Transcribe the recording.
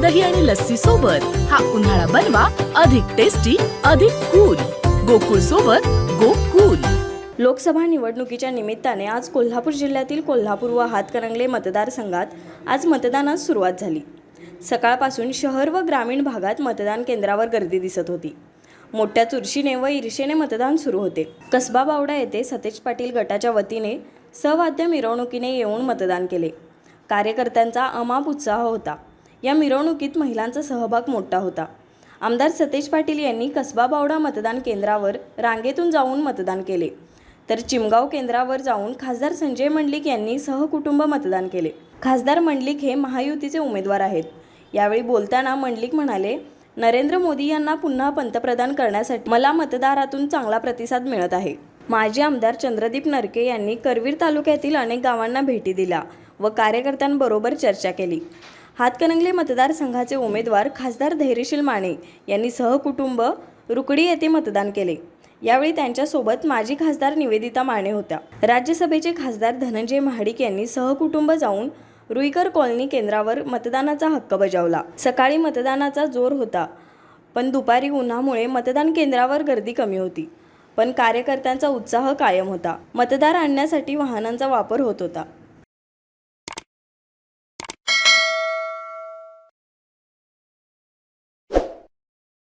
दही आणि लस्सी सोबत हा उन्हाळा बनवा अधिक टेस्टी अधिक कूल गोकुळ सोबत गोकुल. लोकसभा निवडणुकीच्या निमित्ताने आज कोल्हापूर जिल्ह्यातील कोल्हापूर व हातकणंगले मतदारसंघात आज मतदानास सुरुवात झाली. सकाळपासून शहर व ग्रामीण भागात मतदान केंद्रावर गर्दी दिसत होती. मोठ्या चुरशीने व ईर्षेने मतदान सुरू होते. कसबा बावडा येथे सतेज पाटील गटाच्या वतीने सवाद्य मिरवणुकीने येऊन मतदान केले. कार्यकर्त्यांचा अमाप उत्साह होता. या मिरवणुकीत महिलांचा सहभाग मोठा होता. आमदार सतेज पाटील यांनी कसबा बावडा मतदान केंद्रावर रांगेतून जाऊन मतदान केले. तर चिमगाव केंद्रावर जाऊन खासदार संजय मंडलिक यांनी सहकुटुंब मतदान केले. खासदार मंडलिक हे महायुतीचे उमेदवार आहेत. यावेळी बोलताना मंडलिक म्हणाले नरेंद्र मोदी यांना पुन्हा पंतप्रधान करण्यासाठी मला मतदारातून चांगला प्रतिसाद मिळत आहे. माजी आमदार चंद्रदीप नरके यांनी करवीर तालुक्यातील अनेक गावांना भेटी दिल्या. व कार्यकर्त्यांबरोबर चर्चा केली. हातकणंगले मतदारसंघाचे उमेदवार खासदार धैर्यशील माने यांनी सहकुटुंब रुकडी येथे मतदान केले. यावेळी त्यांच्यासोबत माजी खासदार निवेदिता माने होत्या. राज्यसभेचे खासदार धनंजय महाडिक यांनी सहकुटुंब जाऊन रुईकर कॉलनी केंद्रावर मतदानाचा हक्क बजावला. सकाळी मतदानाचा जोर होता पण दुपारी उन्हामुळे मतदान केंद्रावर गर्दी कमी होती पण कार्यकर्त्यांचा उत्साह कायम होता. मतदार आणण्यासाठी वाहनांचा वापर होत होता.